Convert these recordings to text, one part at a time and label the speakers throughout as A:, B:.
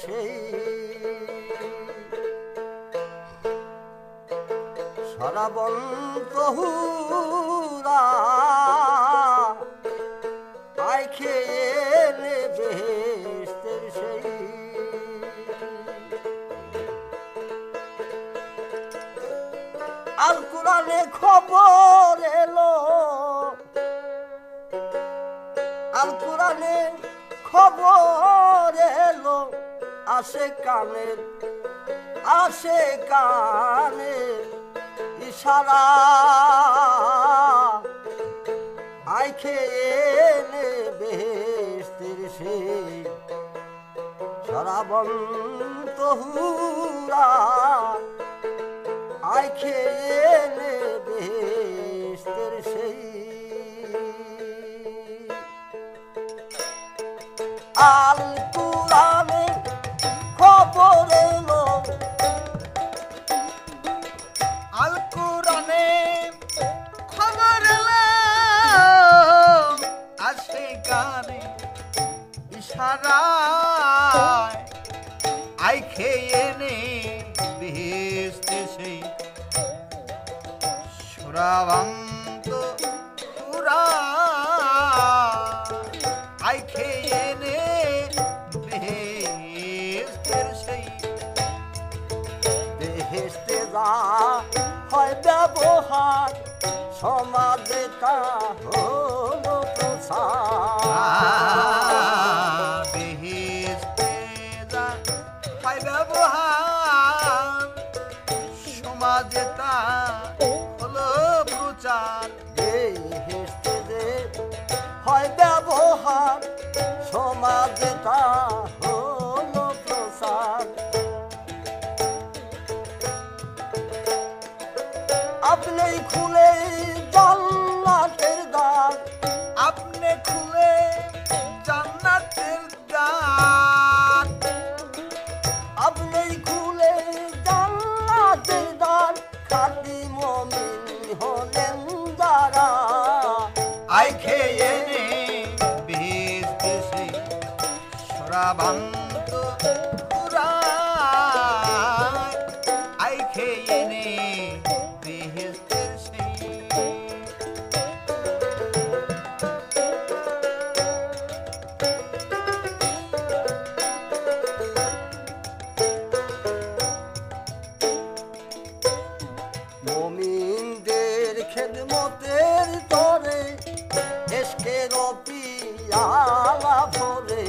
A: সেই সরাবন তহুরা আয় খেয়ে নে বেহেস্তের সেই। আল কোরআনে খবর এলো আল কোরআনে খবর এলো আসে কানের আসে কানের ইশারা। আই খেয়ে নে বেহেস্তের সেই সরাবন তহুরা আই খেয়ে নে বেহেস্তের সেই আল কুরানে খবর এলো
B: আল কোরআনে খবর এলো গানে বেহেস্তে সেই সুরাবন্ত
A: হয় ব্যবহার সমাজে তা হলো প্রসার
B: বেহেস্তে যা হয় ব্যবহার সমাজে তা হলো প্রচার।
A: হয় ব্যবহার সমাজে তা
B: আই খেয়ে নে বেহেস্তে সেই
A: পিয়ালা ভরে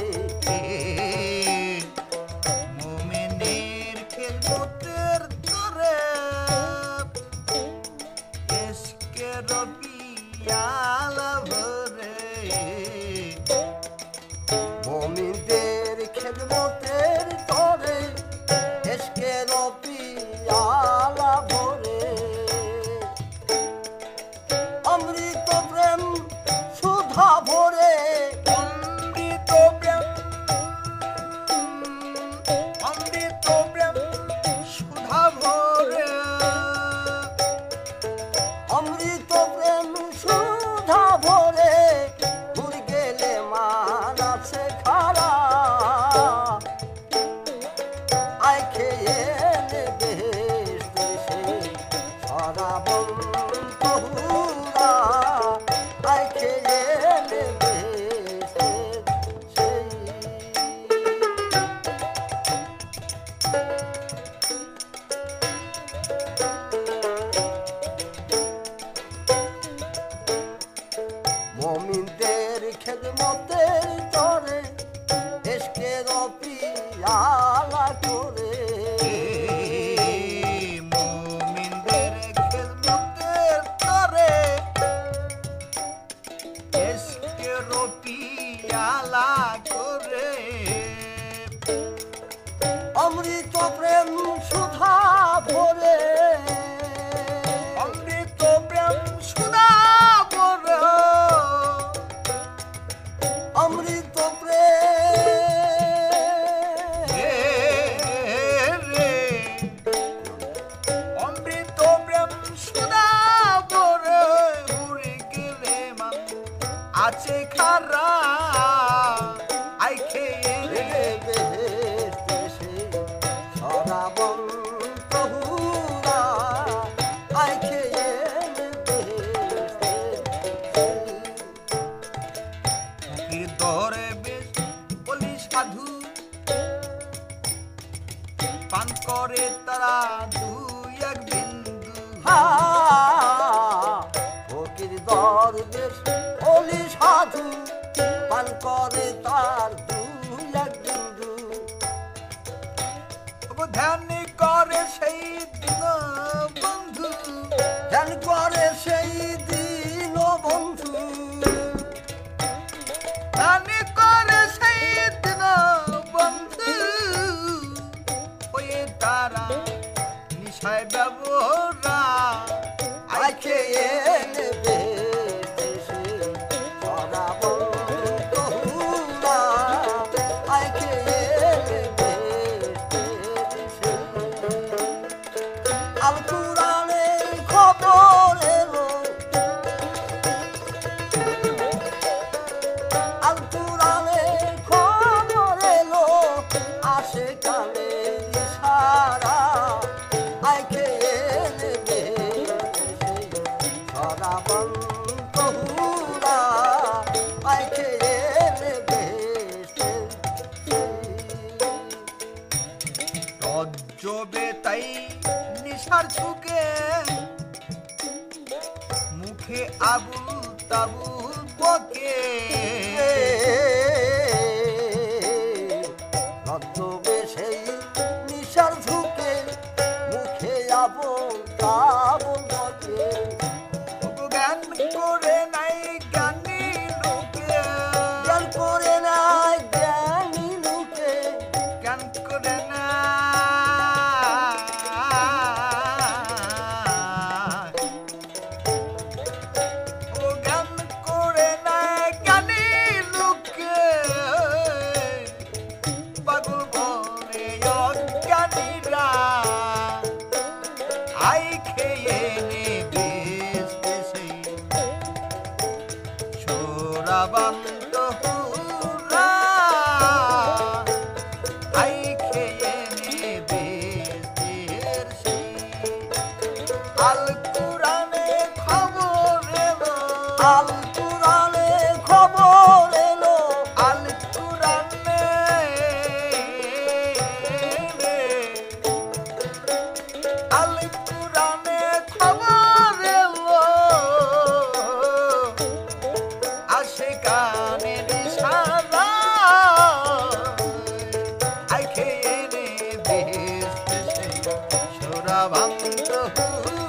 B: আছে খারা হবে তাই নিশার
A: ঝুঁকে মুখে আবুল তাবুল বকে
B: তোরা আই খেয়ে নেবে সোরাবান্ত হুরা আই খেয়ে নেবে আল কুরানে খবর
A: আল
B: भगवन्तु